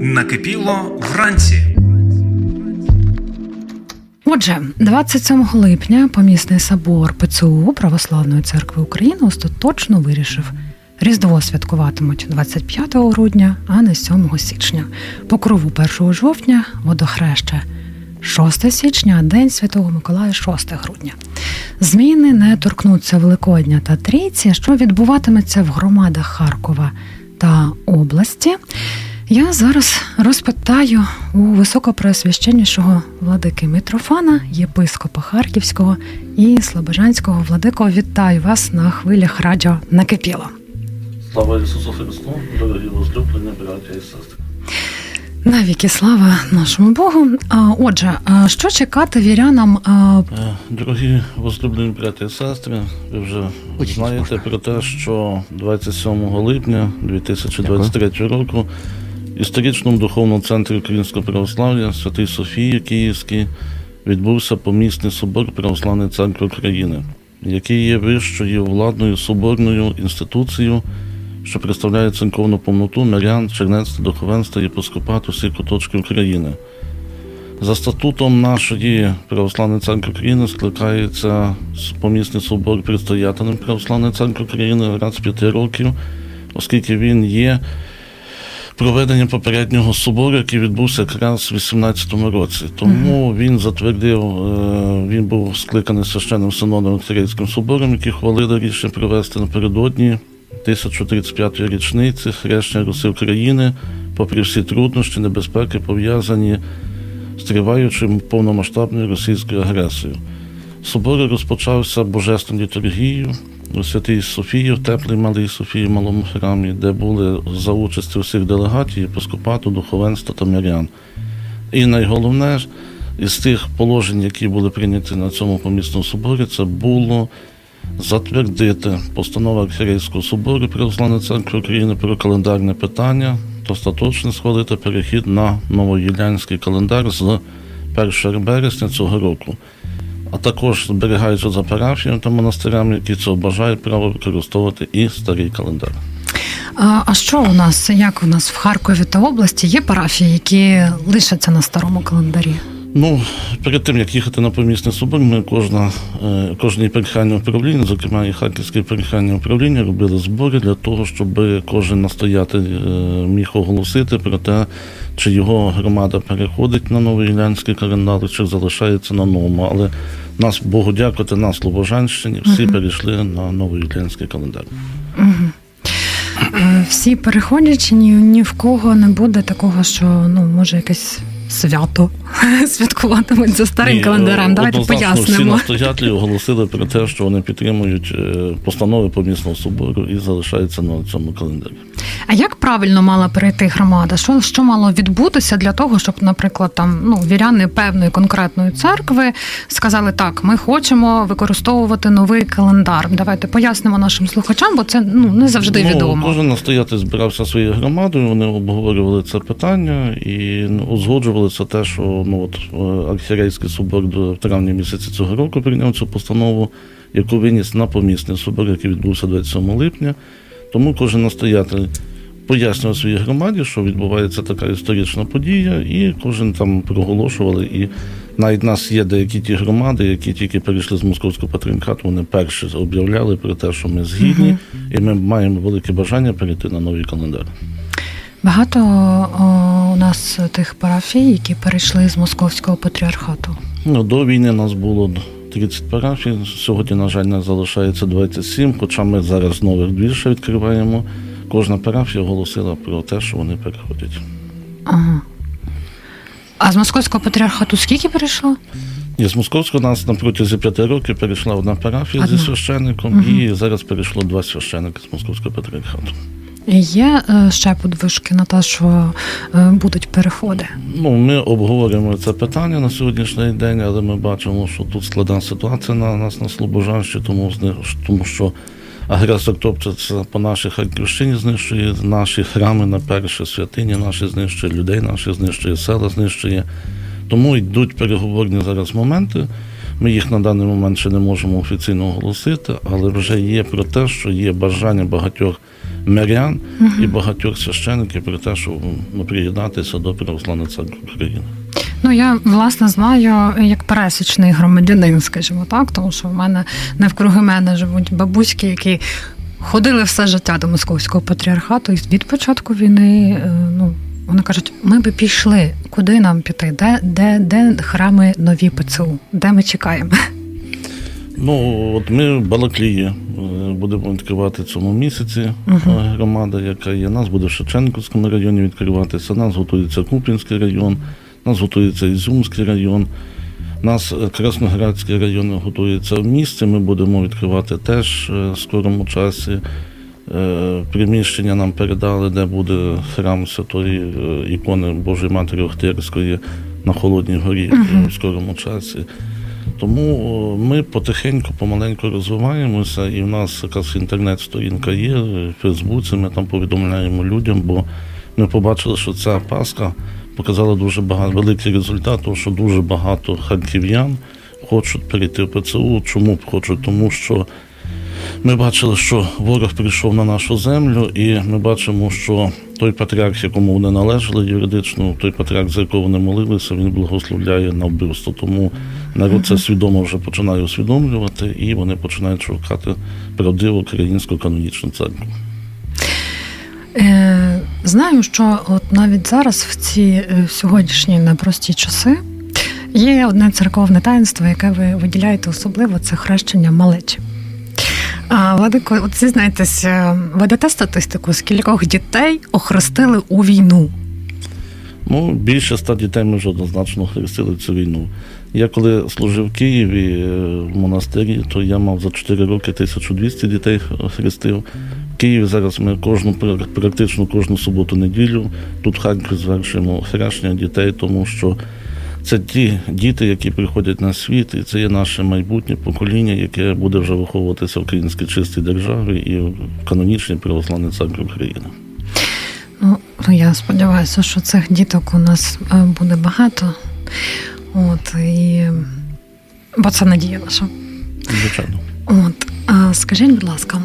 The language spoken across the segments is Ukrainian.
Накипіло вранці. Отже, 27 липня помісний собор ПЦУ Православної церкви України остаточно вирішив. Різдво святкуватимуть 25 грудня, а не 7 січня. Покрову 1 жовтня, водохреща 6 січня, День Святого Миколая 6 грудня. Зміни не торкнуться Великодня та Трійці, що відбуватиметься в громадах Харкова та області. Я зараз розпитаю у високопреосвященнішого владики Митрофана, єпископа Харківського і Слобожанського владико. Вітаю вас на хвилях радіо накипіло. Слава Ісусу Христу, дорогі возлюблені, браття і сестри. Навіки слава нашому Богу. А отже, що чекати вірянам? Е, Дорогі возлюблені браття і сестри, ви вже знаєте про те, що 27 липня 2023 року історичному духовному центрі Українського православ'я Святий Софії Київський відбувся помісний собор Православної церкви України, який є вищою владною соборною інституцією, що представляє церковну повноту мирян, чернецтва, духовенства, єпископату всіх куточків України. За статутом нашої православної церкви України скликається помісний собор предстоятелем православної церкви України раз п'яти років, оскільки він є проведенням попереднього собору, який відбувся якраз у 18-му році. Тому він затвердив, е, він був скликаний священним синодом Архієрейським собором, який хвалили рішення провести напередодні 1035-ї річниці хрещення Руси України, попри всі труднощі, небезпеки, пов'язані з триваючим повномасштабною російською агресією. Собор розпочався божественною літургією у Святій Софії, в теплій Малій Софії, малому храмі, де були за участі всіх делегатів, єпископату, духовенства та мирян. І найголовне із тих положень, які були прийняті на цьому помісному соборі, це було затвердити постанову Архірейського собору Православної церкви України про календарне питання та остаточно схвалити перехід на новоюліанський календар з 1 березня цього року. А також зберігаючи за парафіями та монастирями, які це бажають право використовувати і старий календар. А що у нас, як у нас в Харкові та області є парафії, які лишаться на старому календарі? Ну, перед тим як їхати на помісний собор, ми кожна, е, кожне єпархіальне управління, зокрема і Харківське єпархіальне управління, робили збори для того, щоб кожен настоятель е, міг оголосити про те, чи його громада переходить на новий ілянський календар, чи залишається на новому. Але нас, Богу дякувати, на Слобожанщині всі перейшли на новий ілянський календар. Е, Всі переходять, чи ні, ні в кого не буде такого, що ну може якесь свято святкуватимуть за старим Ні, календарем. е, Давайте пояснимо. Всі настоятелі оголосили про те, що вони підтримують е, постанови помісного собору і залишаються на цьому календарі. А як правильно мала перейти громада? Що, що мало відбутися для того, щоб, наприклад, там ну віряни певної конкретної церкви сказали так, ми хочемо використовувати новий календар. Давайте пояснимо нашим слухачам, бо це ну не завжди Ну, відомо. Кожен настоятель збирався своєю громадою, вони обговорювали це питання і ну, узгоджували це те, що ну от е, архірейський собор до в травні місяці цього року прийняв цю постанову, яку виніс на помісний собор, який відбувся 27 липня. Тому кожен настоятель пояснював своїй громаді, що відбувається така історична подія, і кожен там проголошували. І навіть нас є деякі ті громади, які тільки перейшли з московського патріархату, вони перші об'являли про те, що ми згідні, і ми маємо велике бажання перейти на новий календар. Багато о, у нас тих парафій, які перейшли з московського патріархату. Ну, до війни нас було 30 парафій. Сьогодні, на жаль, нас залишається 27, хоча ми зараз нових ще відкриваємо. Кожна парафія оголосила про те, що вони переходять. Ага. А з московського патріархату скільки перейшло? І з Московського нас на протязі п'яти років перейшла одна парафія Одна. зі священником, і зараз перейшло два священники з Московського патріархату. Є е, ще подвижки на те, що е, будуть переходи. Ну, ми обговорюємо це питання на сьогоднішній день, але ми бачимо, що тут складна ситуація на нас на Слобожанщині, тому, зни- тому що агресор топчеться по нашій Харківщині, знищує наші храми на перше, святині наші знищує, людей наші знищує, села знищує. Тому йдуть переговорні зараз моменти. Ми їх на даний момент ще не можемо офіційно оголосити, але вже є про те, що є бажання багатьох мирян і багатьох священиків про те, що ну, приєднатися до Православної церкви України. Ну я власне знаю як пересічний громадянин, скажімо так, тому що в мене навкруги мене живуть бабуськи, які ходили все життя до московського патріархату, і від початку війни, е, ну вони кажуть, ми би пішли, куди нам піти? Де, де, де храми нові ПЦУ? Де ми чекаємо? Ну, от ми в Балаклії е, будемо відкривати цьому місяці е, громада, яка є. Нас буде в Шевченківському районі відкриватися, нас готується Куп'янський район, нас готується Ізюмський район, нас е, Красноградський район готується в місті. Ми будемо відкривати теж в скорому часі. Приміщення нам передали, де буде храм Святої ікони Божої Матері Охтирської на Холодній горі е, в скорому часі. Тому ми потихеньку, помаленьку розвиваємося, і в нас якась інтернет-сторінка є в Фейсбуці. Ми там повідомляємо людям, бо ми побачили, що ця Пасха показала дуже багато великий результат, тому що дуже багато харків'ян хочуть перейти в ПЦУ. Чому хочуть? Тому що ми бачили, що ворог прийшов на нашу землю, і ми бачимо, що той патріарх, якому вони належали юридично, той патріарх, за якого вони молилися, він благословляє на вбивство. Тому народ це свідомо вже починає усвідомлювати, і вони починають шукати правдиву українську канонічну церкву. Е, знаю, що от навіть зараз, в ці е, сьогоднішні непрості часи, є одне церковне таїнство, яке ви виділяєте особливо, це хрещення малечі. Владико, от зізнайтесь, е, ведете статистику, скількох дітей охрестили у війну? Ну, більше ста дітей ми вже однозначно хрестили в цю війну. Я коли служив в Києві е, в монастирі, то я мав за 4 роки 1200 дітей хрестив. В Києві зараз ми кожну практично кожну суботу-неділю тут в Харкові звершуємо хрещення дітей, тому що це ті діти, які приходять на світ, і це є наше майбутнє покоління, яке буде вже виховуватися в українській чистій державі і в канонічній православній церкві України. Ну, ну, я сподіваюся, що цих діток у нас е, буде багато. От, і... Бо це надія наша. Звичайно. От, скажіть, будь ласка,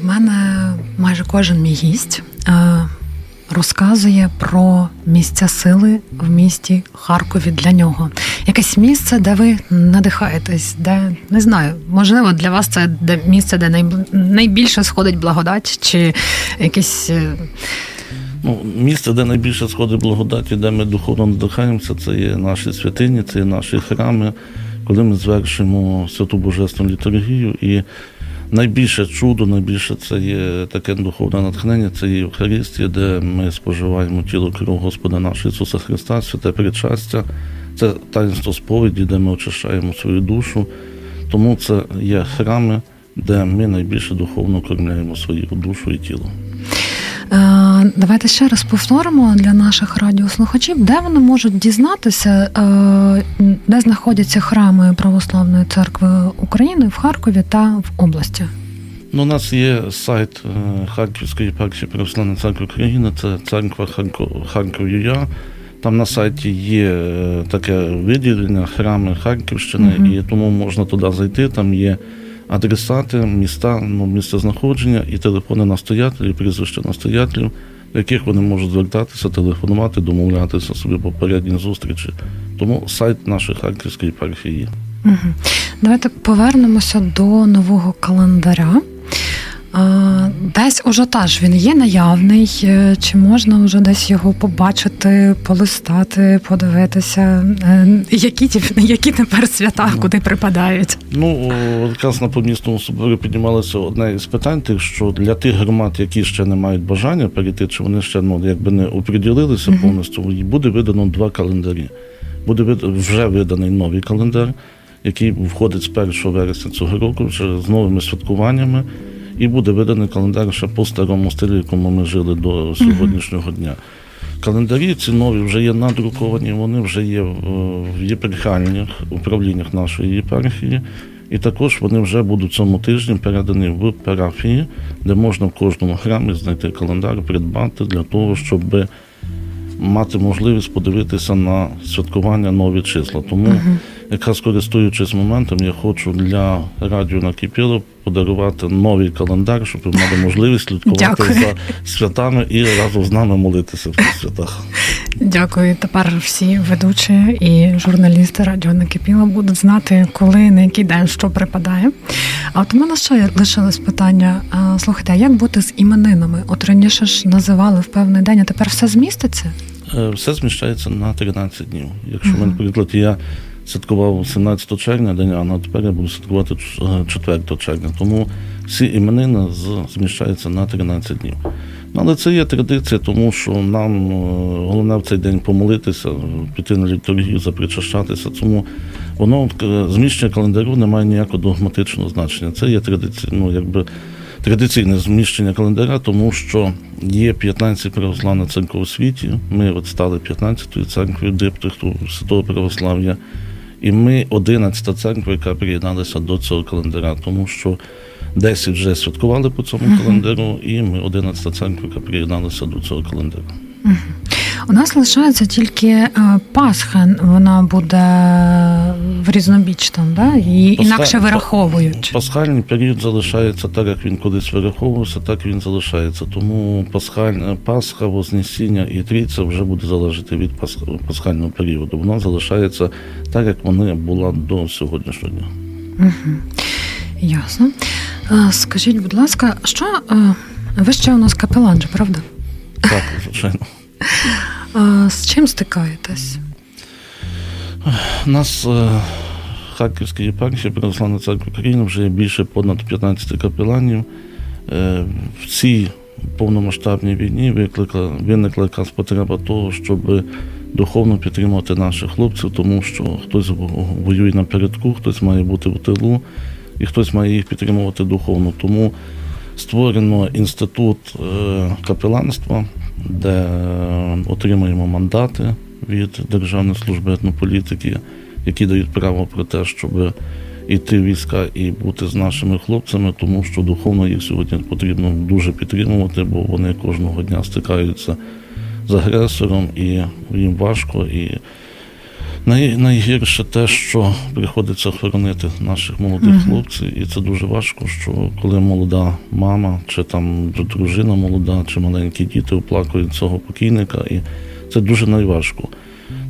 в мене майже кожен мій гість розказує про місця сили в місті Харкові для нього. Якесь місце, де ви надихаєтесь, де не знаю, можливо, для вас це де місце, де найб- найбільше сходить благодать, чи якесь. е, Ну, місце, де найбільше сходить благодаті, де ми духовно надихаємося, це є наші святині, це є наші храми, коли ми звершуємо святу божественну літургію. І найбільше чудо, найбільше це є таке духовне натхнення, це є Євхаристія, де ми споживаємо тіло кров Господа нашого Ісуса Христа, святе причастя, це таїнство сповіді, де ми очищаємо свою душу. Тому це є храми, де ми найбільше духовно кормляємо свою душу і тіло. Е, Давайте ще раз повторимо для наших радіослухачів, де вони можуть дізнатися, е, де знаходяться храми Православної церкви України в Харкові та в області. Ну, у нас є сайт е, Харківської єпархії Православної церкви України, це церква Харків ЮЯ. Там на сайті є таке виділення храми Харківщини, Мгм. і тому можна туди зайти. Там є адресати, міста, ну, місце знаходження і телефони настоятелів, прізвища настоятелів, до яких вони можуть звертатися, телефонувати, домовлятися собі попередні зустрічі. Тому сайт нашої Харківської єпархії. Давайте повернемося до нового календаря. Десь ажіотаж він є наявний, е, чи можна вже десь його побачити, полистати, подивитися, Е, які, які тепер свята, куди припадають? Ну, якраз на помісному соборі піднімалося одне із питань, тих, що для тих громад, які ще не мають бажання перейти, чи вони ще ну, якби не оприділилися Мгм. повністю, буде видано два календарі. Буде вже виданий новий календар, який входить з 1 вересня цього року, вже з новими святкуваннями. І буде виданий календар ще по старому стилі, якому ми жили до сьогоднішнього дня. Календарі ці нові вже є надруковані, вони вже є в єпархіальних управліннях нашої єпархії. І також вони вже будуть цьому тижні передані в парафії, де можна в кожному храмі знайти календар, придбати для того, щоб мати можливість подивитися на святкування нові числа. Тому якраз користуючись моментом, я хочу для радіо накипіло подарувати новий календар, щоб ви мали можливість слідкувати Дякую. за святами і разом з нами молитися в цих святах. Дякую. Тепер всі ведучі і журналісти радіо накипіло будуть знати, коли на який день що припадає. А от у мене ще лишилось питання. Слухайте, а як бути з іменинами? От раніше ж називали в певний день, а тепер все зміститься? Е, Все зміщається на 13 днів. Якщо, Мгм. наприклад, я святкував 17 червня День Анна, тепер я буду святкувати е, 4 червня. Тому всі іменини з- зміщаються на 13 днів. Ну, Але це є традиція, тому що нам е, головне в цей день помолитися, піти на літургію, запричащатися. Тому воно е, зміщення календарю не має ніякого догматичного значення. Це є традиція, ну, якби, традиційне зміщення календаря, тому що є 15 православних церков у світі. Ми от стали 15-ю церквою диптиху Святого Православ'я. І ми 11 церква, яка приєдналася до цього календаря, тому що 10 вже святкували по цьому календарю, і ми 11 церква, яка приєдналася до цього календаря. У нас лишається тільки е, Пасха, вона буде в різнобіч там, да? і Пасха- інакше вираховують. Пасхальний період залишається так, як він колись вираховувався, так він залишається. Тому пасхаль... Пасха, Вознесіння і Трійця вже буде залежати від пасх- пасхального періоду. Воно залишається так, як вона була до сьогоднішнього дня. Угу. Ясно. Е, Скажіть, будь ласка, що е, ви ще у нас капелан, же, правда? Так, звичайно. З чим стикаєтесь? Нас е, Харківській єпархії Православної церкви України вже є більше понад 15 капеланів. Е, в цій повномасштабній війні викликла, виникла якраз потреба того, щоб духовно підтримувати наших хлопців, тому що хтось во- воює напередку, хтось має бути в тилу, і хтось має їх підтримувати духовно. Тому створено інститут е, капеланства, де е, отримуємо мандати від Державної служби етнополітики, які дають право про те, щоб йти в війська і бути з нашими хлопцями, тому що духовно їх сьогодні потрібно дуже підтримувати, бо вони кожного дня стикаються з агресором, і їм важко. І най, найгірше те, що приходиться хоронити наших молодих Мгм. хлопців, і це дуже важко, що коли молода мама, чи там дружина молода, чи маленькі діти оплакують цього покійника, і це дуже найважко.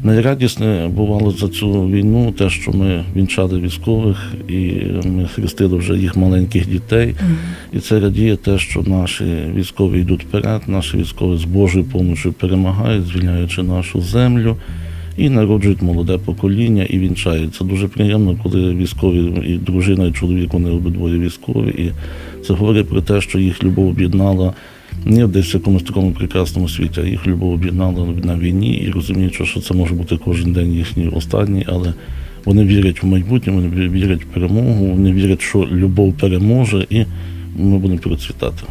Найрадісне бувало за цю війну те, що ми вінчали військових, і ми хрестили вже їх маленьких дітей. І це радіє те, що наші військові йдуть вперед, наші військові з Божою допомогою перемагають, звільняючи нашу землю і народжують молоде покоління і вінчають. Це дуже приємно, коли військові і дружина, і чоловік, вони обидвоє військові. І це говорить про те, що їх любов об'єднала не десь в якомусь такому прекрасному світі, а їх любов об'єднала на війні і розуміють, що це може бути кожен день їхній останній, але вони вірять в майбутнє, вони вірять в перемогу, вони вірять, що любов переможе, і ми будемо процвітати.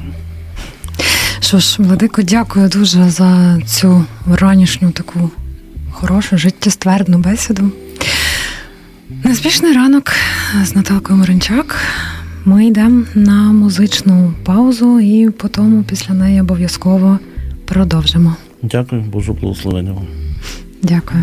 Що ж, Владико, дякую дуже за цю ранішню таку хорошу, життєствердну бесіду. Неспішний ранок з Наталкою Моренчак. Ми йдемо на музичну паузу і потім після неї обов'язково продовжимо. Дякую, Божу благословення вам. Дякую.